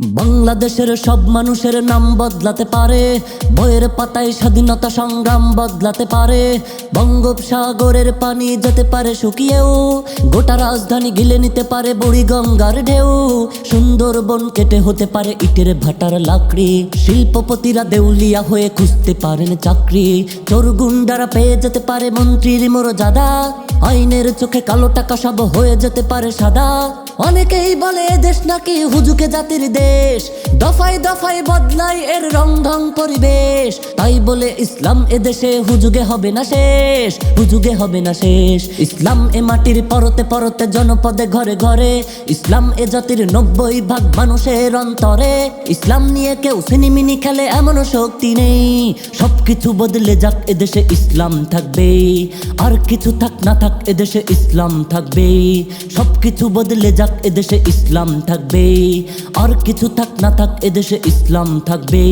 বাংলাদেশের সব মানুষের নাম বদলাতে পারে। বইয়ের পাতায় স্বাধীনতা সংগ্রাম বদলাতে পারে। বঙ্গোপসাগরের পানি যেতে পারে শুকিয়েও। গোটা রাজধানী গিলে নিতে পারে বুড়ি গঙ্গার ঢেউ। সুন্দরবন কেটে হতে পারে ইটের ভাটার লাকড়ি। শিল্পপতিরা দেউলিয়া হয়ে খুঁজতে পারেন চাকরি। চোর গুন্ডারা পেয়ে যেতে পারে মন্ত্রীর মর্যাদা আইনের চোখে কালো টাকা সব হয়ে যেতে পারে সাদা। অনেকেই বলে দেশ নাকি হুজুকে জাতির দেশ। দফায় দফায় বদলায় এর রং ঢং পরিবেশ। তাই বলে ইসলাম এ দেশে হুজুগে হবে না শেষ, হুজুগে হবে না শেষ। ইসলাম এ মাটির পরতে পরতে জনপদে ঘরে ঘরে। ইসলাম এ জাতির নব্বই ভাগ মানুষের অন্তরে। ইসলাম নিয়ে কেউ সিনিমিনি খেলে এমন শক্তি নেই। সবকিছু বদলে যাক এদেশে ইসলাম থাকবে। আর কিছু থাক না থাক এদেশে ইসলাম থাকবে। সবকিছু বদলে যাক এদেশে ইসলাম থাকবে। আর কিছু থাক না থাক এদেশে ইসলাম থাকবে।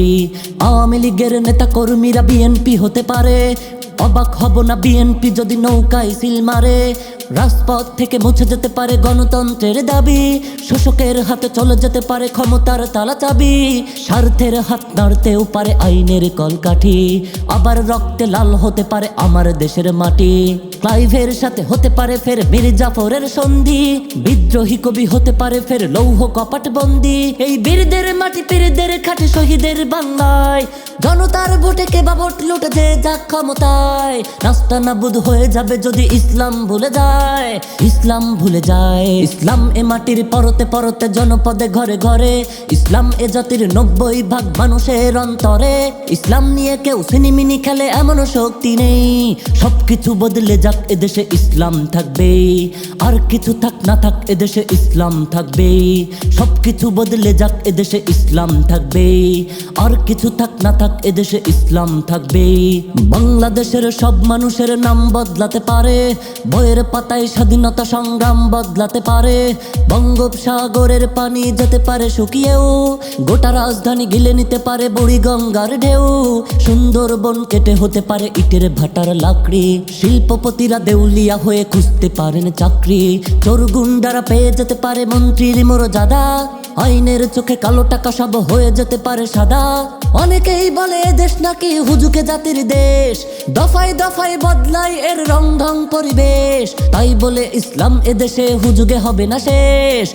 আওয়ামী লীগের নেতা কর্মীরা বিএনপি হতে পারে। অবাক হব না বিএনপি যদি নৌকায় সিল মারে। রাজপথ থেকে মুছে যেতে পারে গণতন্ত্রের দাবি। শোষকের হাতে চলে যেতে পারে ক্ষমতার তালা চাবি। স্বার্থের হাত নাড়তেও পারে আইনের কলকাঠি। আবার রক্তে লাল হতে পারে আমার দেশের মাটি। ক্লাইভের সাথে হতে পারে ফের মির্জাফরের সন্ধি। বিদ্রোহী কবি হতে পারে ফের লৌহ কপাট বন্দি। এই বীরদের মাটি পীরদের খাটি শহীদের বাংলায়। জনতার ভোটে কে বা ভোট লুটে যে যাক ক্ষমতায়। রাস্তা নাবুদ হয়ে যাবে যদি ইসলাম ভুলে যায়। ইসলাম ভুলে যায়। ইসলাম এ মাটির পরতে পরতে জনপদে ঘরে ঘরে। ইসলাম এ জাতির নব্বই ভাগ মানুষের অন্তরে। ইসলাম নিয়ে কেউ সিনিমিনি খেলে এমন শক্তি নেই। সবকিছু বদলে যাক এদেশে ইসলাম থাকবে, আর কিছু থাক না থাক এদেশে ইসলাম থাকবে। সবকিছু বদলে যাক এদেশে ইসলাম থাকবে, আর কিছু থাক না থাক এদেশে ইসলাম থাকবে। বাংলাদেশের সব মানুষের নাম বদলাতে পারে, বইয়ের পাতায় স্বাধীনতা সংগ্রাম বদলাতে পারে। বঙ্গোপসাগরের পানি যেতে পারে শুকিয়েও, গোটা রাজধানী গিলে নিতে পারে বুড়ি গঙ্গার ঢেউ। সুন্দরবন কেটে হতে পারে ইটের ভাটার লাকড়ি শিল্পপতিরা দেউলিয়া হয়ে খুঁজতে পারেন চাকরি। চোর গুন্ডারা পেয়ে যেতে পারে মন্ত্রীর দাদা আইনের চোখে কালো টাকা সব হয়ে যেতে পারে সাদা। অনেকেই বলে দেশ নাকি হুজুকে জাতির দেশ। দফায় দফায় বদলাই এর রং ঢং পরিবেশ। তাই বলে ইসলাম এদেশে হুজুগে হবে না শেষ।